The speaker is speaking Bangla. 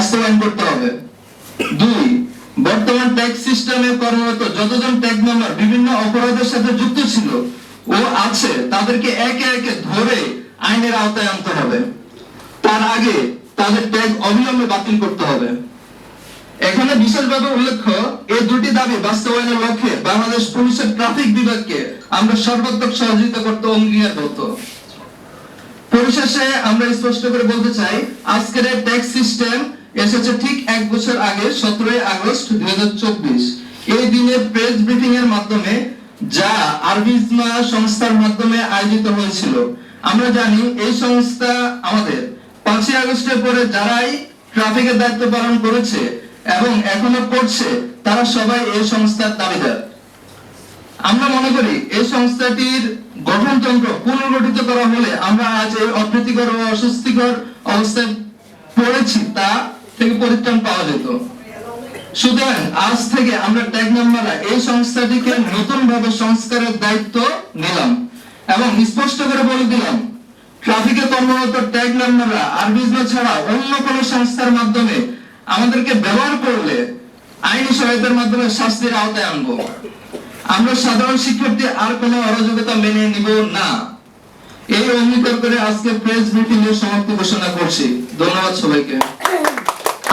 বাস্তবায়ন করতে হবে। দুই, বর্তমান ট্যাক্স সিস্টেমে কর্মরত যতজন ট্যাক্স মেম্বার বিভিন্ন অপরাধের সাথে যুক্ত ছিল ও আছে, তাদেরকে একে একে ধরে আইনের আওতায় আনতে হবে। তার আগে তাদের ট্যাগ অবিলম্বে বাতিল করতে হবে। এখানে বিশেষভাবে উল্লেখ্য এই দুটি দাবি বাস্তবায়নের লক্ষ্যে বাংলাদেশ পুলিশের ট্রাফিক বিভাগকে আমরা সর্বাত্মক সহযোগিতা করতে অঙ্গীকারবদ্ধ। পরিশেষে আমরা স্পষ্ট করে বলতে চাই, আজকের ট্যাক্স সিস্টেম এসেছে ঠিক এক বছর আগে, সতেরোই আগস্ট, দুই এই দিনে প্রেস ব্রিফিং এর মাধ্যমে যা আরবিজমা সংস্থার মাধ্যমে আয়োজিত হয়েছিল, আমরা জানি এই সংস্থা আমাদের পাঁচই আগস্টের পরে যারাই ট্রাফিকের দায়িত্ব পালন করেছে এবং এখনও করছে, তারা সবাই এই সংস্থার দাবিদার। আমরা মনে করি এই সংস্থাটির গঠনতন্ত্র পুনর্গঠিত করা হলে আমরা আজ এই অপ্রীতিকর ও অস্বস্তিকর অবস্থায় পড়েছি তা থেকে পরিত্রাণ পাওয়া যেত। সুতরাং আজ থেকে আমরা ট্যাগ নাম্বাররা এই সংস্থাটিকে নতুন ভাবে সংস্কারের দায়িত্ব নিলাম এবং স্পষ্ট করে বলে দিলাম ট্রাফিকে কর্মরত ট্যাগ নাম্বাররা আর বিজনেস ছাড়া অন্য কোন সংস্থার মাধ্যমে আমাদেরকে ব্যবহার করলে আইনি সহায়তার মাধ্যমে শাস্তির আওতায় আনব। আমরা সাধারণ শিক্ষার্থী আর কোনো অরাজকতা মেনে নিব না। এই অঙ্গীকার করে আজকে প্রেস ব্রিফিং এর সমাপ্তি ঘোষণা করছি। ধন্যবাদ সবাইকে।